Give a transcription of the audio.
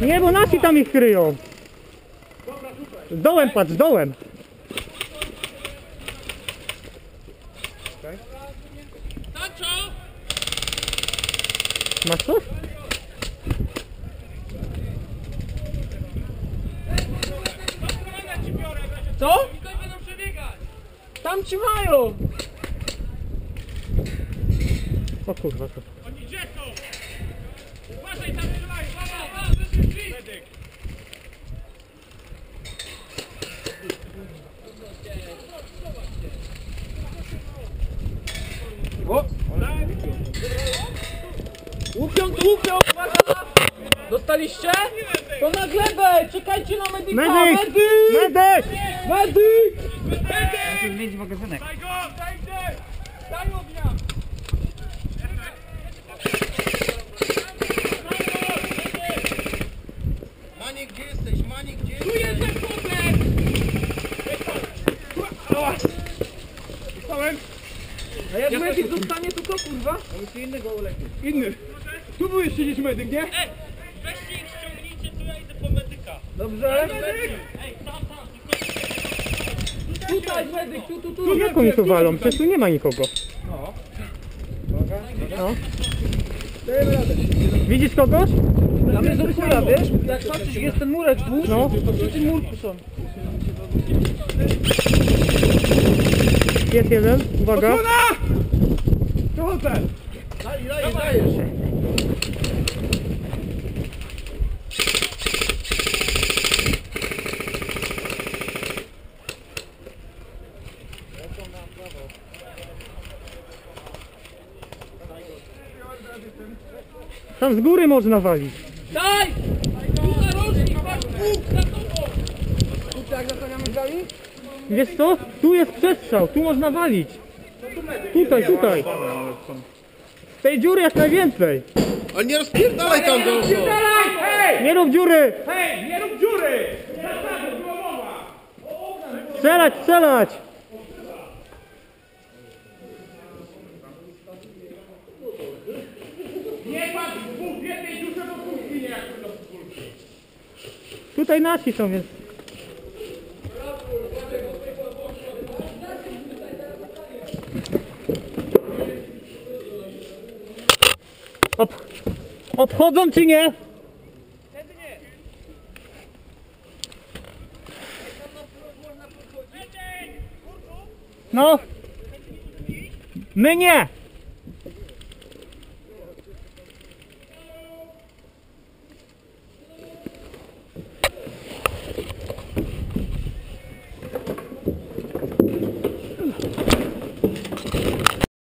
Nie, bo nasi tam ich kryją. Z dołem patrz, z dołem. Masz coś? Co? Tam ci mają! O kurwa, to. Łupią tu, łupią! uwaga! Dostaliście? To na glebę! Czekajcie na medyka! Medyk! Medyk! Medyk! Medyk! Zmienić magazynek. Daj go! Daj go! Daj ognia! Mani, gdzie jesteś? Mani, gdzie Tu jest ten! A jak medyk zostanie, to co kurwa? Musi innego ulepić. Inny. Tu był jeszcze gdzieś medyk, nie? Ej, weźcie ich ściągnijcie, to ja idę po medyka. Dobrze. Ej, tam, tam, tylko Tutaj medyk, tu, tu, tu. Jak oni tu walą? Przecież tu nie ma nikogo. No. Widzisz kogoś? Tam jest opóra, wiesz? Jak patrzysz, jest ten murek dwóch, No. to przy tym murku są. Jest jeden, uwaga. Dochodzę! Daj, daj, dajesz. Tam z góry można walić. Daj! Tu narożnik, masz łuk za tobą! Tutaj jak zasłaniamy drzwi? Wiesz co? Tu jest przestrzał, tu można walić. Tutaj, tutaj. Tej dziury jak najwięcej. Ale nie rozpierdalaj tam go. Dalej! Hej! Nie rób dziury! Hej! Nie rób dziury! Strzelać, strzelać! Nie patrz dwóch w jednej dziurze, bo dwóch ginie jak to Tutaj nasi są, więc... Ob... Obchodzą czy nie? No. My nie.